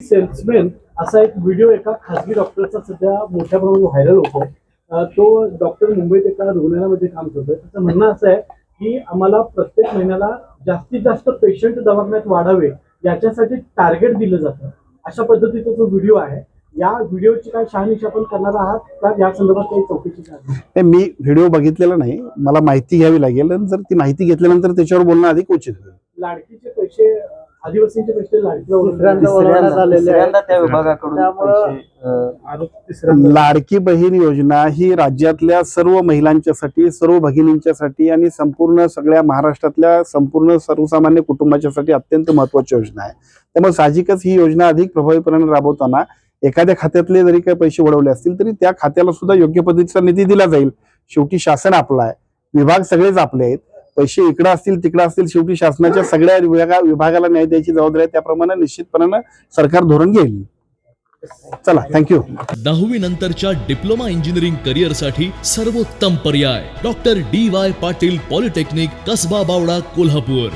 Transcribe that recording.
Salesman असा एक video एका खासगी डॉक्टरचा सध्या मोठ्या प्रमाणात व्हायरल होतोय. तो डॉक्टर मुंबईत एका रुग्णालयामध्ये काम करतोय. त्याचं म्हणणं असं आहे की आम्हाला प्रत्येक महिन्याला जास्तीत जास्त पेशंट दवाखान्यात वाढावे याच्यासाठी टार्गेट दिलं जातं. अशा पद्धतीचा जो व्हिडिओ आहे या व्हिडिओची काय शहानिशा आपण करणार आहात का? या संदर्भात काही चौकशी करणार मी व्हिडिओ बघितलेला नाही. मला माहिती घ्यावी लागेल जर ती माहिती घेतल्यानंतर त्याच्यावर बोलणं अधिक उचित होईल. लाडकीचे पैसे आदिवासींचे त्या. विभागाकडून तिसऱ्यांदा लाडकी बहीण योजना ही राज्यातल्या सर्व महिलांच्यासाठी सर्व भगिनींच्यासाठी आणि संपूर्ण सगळ्या महाराष्ट्रातल्या संपूर्ण सर्वसामान्य कुटुंबाच्यासाठी अत्यंत महत्वाची योजना आहे. त्यामुळे साहजिकच ही योजना अधिक प्रभावीपणे राबवताना एखाद्या खात्यातले जरी काही पैसे वळवले असतील तरी त्या खात्याला सुद्धा योग्य पद्धतीचा निधी दिला जाईल. शेवटी शासन आपलं आहे. विभाग सगळेच आपले आहेत. पैसे इकडे असतील तिकडे असतील शेवटी शासनाच्या सगळ्या विभागा विभागाला न्याय द्यायची जबाबदारी आहे. त्याप्रमाणे निश्चितपणानं सरकार धोरण घेईल. चला थँक्यू दहावी नंतरच्या डिप्लोमा इंजिनिअरिंग करिअरसाठी सर्वोत्तम पर्याय. Doctor D Y Patil polytechnic Kasba Bawada Kolhapur.